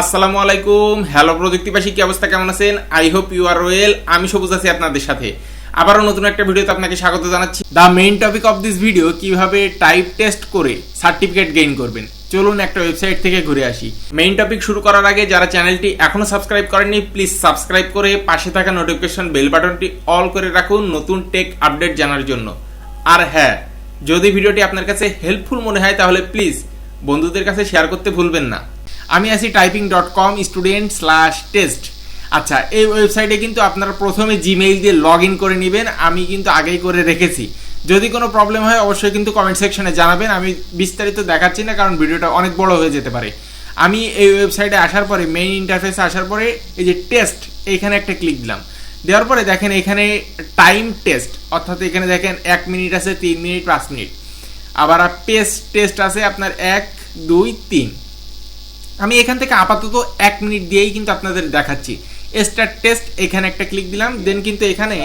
আসসালামু আলাইকুম। হ্যালো প্রযুক্তিবাসী, কি অবস্থা? কেমন আছেন? I hope you are well আমি সবুজ আছি আপনাদের সাথে। আবারও নতুন একটা ভিডিওতে আপনাকে স্বাগত জানাচ্ছি। The main topic of this video কীভাবে টাইপ টেস্ট করে সার্টিফিকেট গেইন করবেন। চলুন একটা ওয়েবসাইট থেকে ঘুরে আসি। মেইন টপিক শুরু করার আগে যারা চ্যানেলটি এখনও সাবস্ক্রাইব করেননি প্লিজ সাবস্ক্রাইব করে পাশে থাকা নোটিফিকেশন বেল বাটনটি অল করে রাখুন নতুন টেক আপডেট জানার জন্য। আর হ্যাঁ যদি ভিডিওটি আপনার কাছে হেল্পফুল মনে হয়, তাহলে প্লিজ বন্ধুদের কাছে শেয়ার করতে ভুলবেন না। আমি আছি typing dot com student slash test আচ্ছা এই ওয়েবসাইটে কিন্তু আপনারা প্রথমে জিমেইল দিয়ে লগ ইন করে নেবেন, আমি কিন্তু আগেই করে রেখেছি। যদি কোনো প্রবলেম হয়, অবশ্যই কিন্তু কমেন্ট সেকশনে জানাবেন। আমি বিস্তারিত দেখাচ্ছি না, কারণ ভিডিওটা অনেক বড় হয়ে যেতে পারে। আমি এই ওয়েবসাইটে আসার পরে মেইন ইন্টারফেসে আসার পরে, এই যে টেস্ট এইখানে একটা ক্লিক দিলাম। দেওয়ার পরে দেখেন এখানে টাইম টেস্ট অর্থাৎ এখানে দেখেন এক মিনিট আছে, তিন মিনিট পাঁচ মিনিট আবার পেস টেস্ট আছে আপনার এক, দুই, তিন। আমি এখান থেকে আপাতত এক মিনিট দিয়েই কিন্তু আপনাদের দেখাচ্ছি। স্টার টেস্ট এখানে একটা ক্লিক দিলাম দেন কিন্তু এখানে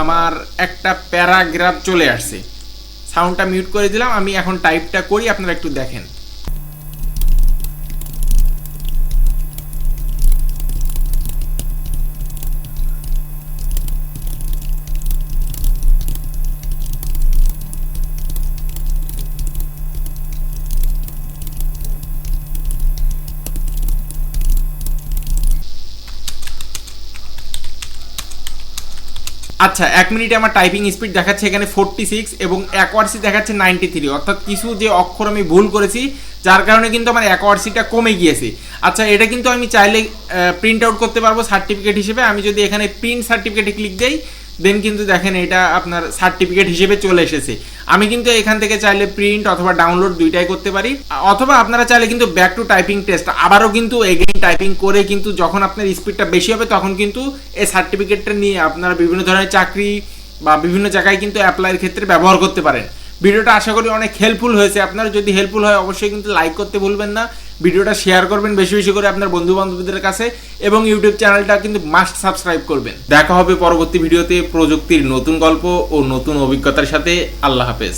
আমার একটা প্যারাগ্রাফ চলে আসছে। সাউন্ডটা মিউট করে দিলাম, আমি এখন টাইপটা করি, আপনারা একটু দেখেন। আচ্ছা এক মিনিটে আমার টাইপিং স্পিড দেখাচ্ছে এখানে ফোরটি সিক্স এবং অ্যাকোয়ারসি দেখাচ্ছে নাইনটি থ্রি অর্থাৎ কিছু যে অক্ষর আমি ভুল করেছি, যার কারণে কিন্তু আমার অ্যাকোয়ারসিটা কমে গিয়েছে। আচ্ছা এটা কিন্তু আমি চাইলে প্রিন্ট আউট করতে পারব সার্টিফিকেট হিসেবে। আমি যদি এখানে প্রিন্ট সার্টিফিকেটে ক্লিক দেই দেন কিন্তু দেখেন এটা আপনার সার্টিফিকেট হিসেবে চলে এসেছে। আমি কিন্তু এখান থেকে চাইলে প্রিন্ট অথবা ডাউনলোড দুইটাই করতে পারি। অথবা আপনারা চাইলে কিন্তু ব্যাক টু টাইপিং টেস্ট আবারও কিন্তু এগেইন টাইপিং করে কিন্তু যখন আপনার স্পিডটা বেশি হবে তখন কিন্তু এই সার্টিফিকেটটা নিয়ে আপনারা বিভিন্ন ধরনের চাকরি বা বিভিন্ন জায়গায় কিন্তু অ্যাপ্লাইয়ের ক্ষেত্রে ব্যবহার করতে পারেন। ভিডিওটা আশা করি অনেক হেল্পফুল হয়েছে। আপনার যদি হেল্পফুল হয় অবশ্যই কিন্তু লাইক করতে ভুলবেন না। ভিডিওটা শেয়ার করবেন বেশি বেশি করে আপনার বন্ধু বান্ধবীদের কাছে এবং ইউটিউব চ্যানেলটা কিন্তু মাস্ট সাবস্ক্রাইব করবেন। দেখা হবে পরবর্তী ভিডিওতে প্রযুক্তির নতুন গল্প ও নতুন অভিজ্ঞতার সাথে। আল্লাহ হাফেজ।